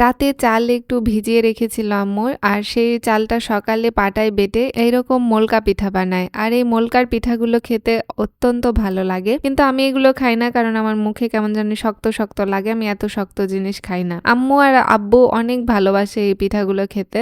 রাতে চাল একটু ভিজিয়ে রেখেছিল আম্মু আর সেই চালটা সকালে পাটায় বেটে এইরকম মোলকা পিঠা বানায়। আর এই মোলকার পিঠাগুলো খেতে অত্যন্ত ভালো লাগে। কিন্তু আমি এগুলো খাই না কারণ আমার মুখে কেমন জানি শক্ত শক্ত লাগে, আমি এত শক্ত জিনিস খাই না। আম্মু আর আব্বু অনেক ভালোবাসে এই পিঠাগুলো খেতে।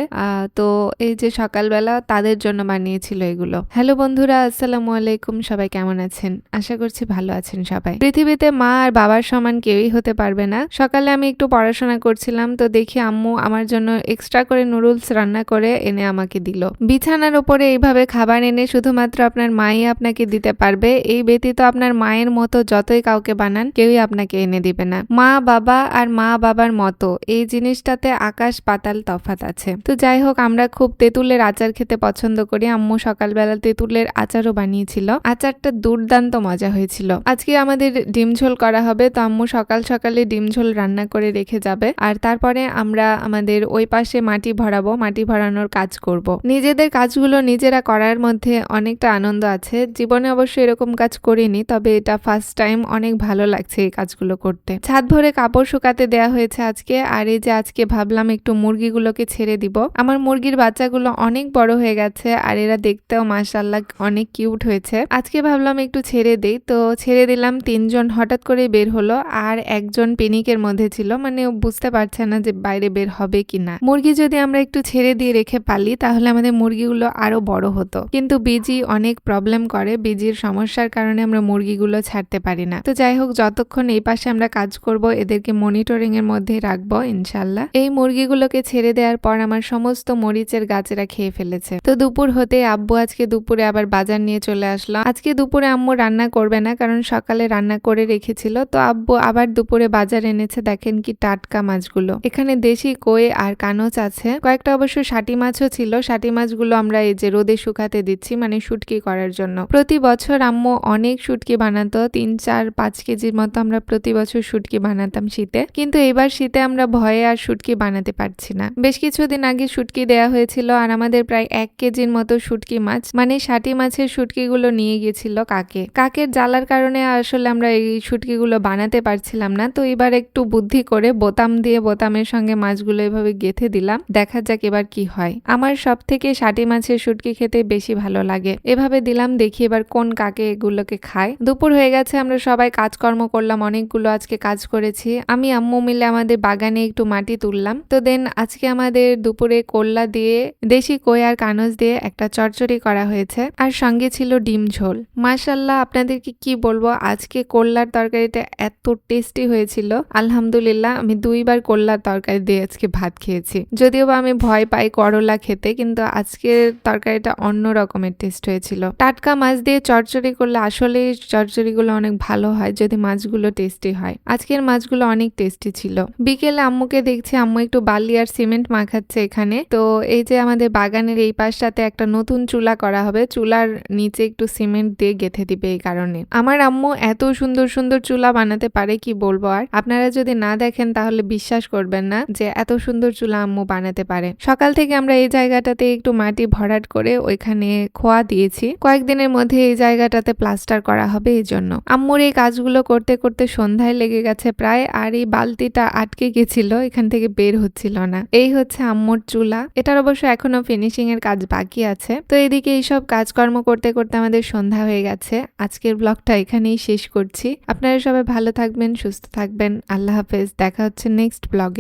তো এই যে সকালবেলা তাদের জন্য বানিয়েছিল এগুলো। হ্যালো বন্ধুরা, আসসালামু আলাইকুম, সবাই কেমন আছেন? আশা করছি ভালো আছেন সবাই। পৃথিবীতে মা আর বাবার সমান কেউই হতে পারবে না। সকালে আমি একটু পড়াশোনা করছিলাম তো দেখি আম্মু আমার জন্য এক্সট্রা করে নুডলস রান্না করে এনে আমাকে দিল। বিছানার উপরে এইভাবে খাবার এনে শুধুমাত্র আপনার মাই আপনাকে দিতে পারবে। এই ব্যতীত আপনার মায়ের মতো যতই কাউকে বানান, কেউই আপনাকে এনে দিবে না। মা, বাবা আর মা বাবার মতো এই জিনিসটাতে আকাশ পাতাল তফাত আছে। তো যাই হোক, আমরা খুব তেঁতুলের আচার খেতে পছন্দ করি। আম্মু সকালবেলা তেঁতুলের আচারও বানিয়েছিল। আচারটা দুর্দান্ত মজা হয়েছিল। আজকে আমাদের ডিম ঝোল করা হবে, তো আম্মু সকাল সকালে ডিম ঝোল রান্না করে রেখে যাবে। আর তারপরে আমরা আমাদের ওই পাশে মাটি ভরাবো, মাটি ভরানোর কাজ করব। নিজেদের কাজগুলো নিজেরা করার মধ্যে অনেকটা আনন্দ আছে। জীবনে অবশ্য এরকম কাজ করিনি, তবে এটা ফার্স্ট টাইম অনেক ভালো লাগছে এই কাজগুলো করতে। ছাদ ভরে কাপড় শুকাতে দেয়া হয়েছে আজকে, আর এই যে আজকে ভাবলাম একটু মুরগিগুলোকে ছেড়ে দিব। আমার মুরগির বাচ্চাগুলো অনেক বড় হয়ে গেছে, আর এরা দেখতেও মাশাল্লাহ অনেক কিউট হয়েছে। আজকে ভাবলাম একটু ছেড়ে দেই, তো ছেড়ে দিলাম তিনজন হঠাৎ করে বের হলো, আর একজন পেনিকের মধ্যে ছিল মানে বুঝতে পারছে না যে বাইরে বের হবে কি না মুরগি যদি আমরা একটু ছেড়ে দিয়ে রেখে পালি, তাহলে আমাদের মুরগিগুলো আরও বড় হতো। কিন্তু বিজি অনেক প্রবলেম করে, বিজির সমস্যার কারণে আমরা মুরগিগুলো ছাড়তে পারি না। তো যাই হোক, যতক্ষণ এই পাশে আমরা কাজ করব, এদেরকে মনিটরিং এর মধ্যে রাখব ইনশাল্লাহ এই মুরগিগুলোকে ছেড়ে দেওয়ার পর আমার সমস্ত মরিচের গাছেরা খেয়ে ফেলেছে। তো দুপুর হতে আব্বু আজকে দুপুরে আবার বাজার নিয়ে চলে আসলো। আজকে দুপুরে আম্মু রান্না করবে না, কারণ সকালে রান্না করে রেখেছিল। তো আব্বু আবার দুপুরে বাজার এনেছে, দেখেন কি টাটকা মাছগুলো। এখানে দেশি কই আর কানচ আছে। কয়েকটা অবশ্য ষাটি মাছও ছিল। ষাটি মাছগুলো আমরা এই যে রোদে শুকাতে দিচ্ছি মানে শুটকি করার জন্য। প্রতি বছর আম্মু অনেক শুটকি বানাতো। তিন, চার, পাঁচ কেজির মতো আমরা প্রতি বছর শুটকি বানাতাম শীতে। কিন্তু এবার শীতে আমরা ভয়ে আর শুটকি বানাতে পারছি না। বেশ কিছুদিন আগে শুটকি দেয়া হয়েছিল আর আমাদের প্রায় এক কেজির মতো শুটকি মাছ মানে ষাটি মাছের শুটকিগুলো নিয়ে গিয়েছিল কাকে। কাকের জ্বালার কারণে আসলে আমরা এই শুটকিগুলো বানাতে পারছিলাম না। তো এবার একটু বুদ্ধি করে বোতাম দিয়ে বোতামের সঙ্গে মাছগুলো এভাবে গেথে দিলাম। দেখা যাক এবার কি হয়। আমার সব থেকে ষাটি মাছের শুটকি খেতে বেশি ভালো লাগে। এভাবে দিলাম, দেখি এবার কোন কাকে এগুলোকে খায়। দুপুর হয়ে গেছে, আমরা সবাই কাজকর্ম করলাম, অনেকগুলো আজকে কাজ করেছি। আমি আম্মু মিলে আমাদের বাগানে একটু মাটি তুললাম। তো দেন আজকে আমাদের দুপুরে কোল্লা দিয়ে, দেশি কই আর কানজ দিয়ে একটা চচ্চড়ি করা হয়েছে। আর সঙ্গে ছিল ডিম ঝোল। মাশাল্লাহ আপনাদেরকে কি বলব, আজকে কোল্লার তরকারিটা এত টেস্টি হয়েছিল। আলহামদুলিল্লাহ, আমি দুইবার কোল্লার তরকারি দিয়ে আজকে ভাত খেয়েছি। যদিও বা আমি ভয় পাই করলা খেতে, কিন্তু আজকের তরকারিটা অন্য রকমের টেস্ট হয়েছিল। টাটকা মাছ দিয়ে চচ্চড়ি করলে আসলে চচ্চড়িগুলো অনেক ভালো হয়, যদি মাছগুলো টেস্টি হয়। আজকের মাছগুলো অনেক টেস্টি ছিল। বিকেলে আম্মুকে দেখছি, আম্মু একটু বালি আর সিমেন্ট মাখাচ্ছে এখানে। তো এই যে আমাদের বাগানের এই পাশটাতে একটা নতুন চুলা করা হবে, চুলার নিচে একটু সিমেন্ট দিয়ে গেথে দিবে এই কারণে। আমার আম্মু এত সুন্দর সুন্দর চুলা বানাতে পারে কি বলব আর? আপনারা যদি না দেখেন, তাহলে বিশ্বাস করবেন না যে এত সুন্দর চুলা আম্মু বানাতে পারে। সকাল থেকে আমরা এই জায়গাটাতে একটু মাটি ভরাট করে ওইখানে খোয়া দিয়েছি। কয়েকদিনের মধ্যে এই জায়গাটাতে প্লাস্টার করা হবে এই জন্য। আম্মুর এই কাজগুলো করতে করতে সন্ধ্যায় লেগে গেছে প্রায় আর এই বালতিটা আটকে গেছিল, এখান থেকে বের হচ্ছিল না। এই হচ্ছে আম্মুর চুলা। এটার অবশ্য এখনও ফিনিশিং এর কাজ বাকি আছে। তো এদিকে এইসব কাজকর্ম করতে করতে আমাদের সন্ধ্যা হয়ে গেছে। আজকের ব্লগটা এখানেই শেষ করছি। আপনারা সবাই ভালো থাকবেন, সুস্থ থাকবেন। আল্লাহ হাফেজ। দেখা হচ্ছে নেক্সট ব্লগে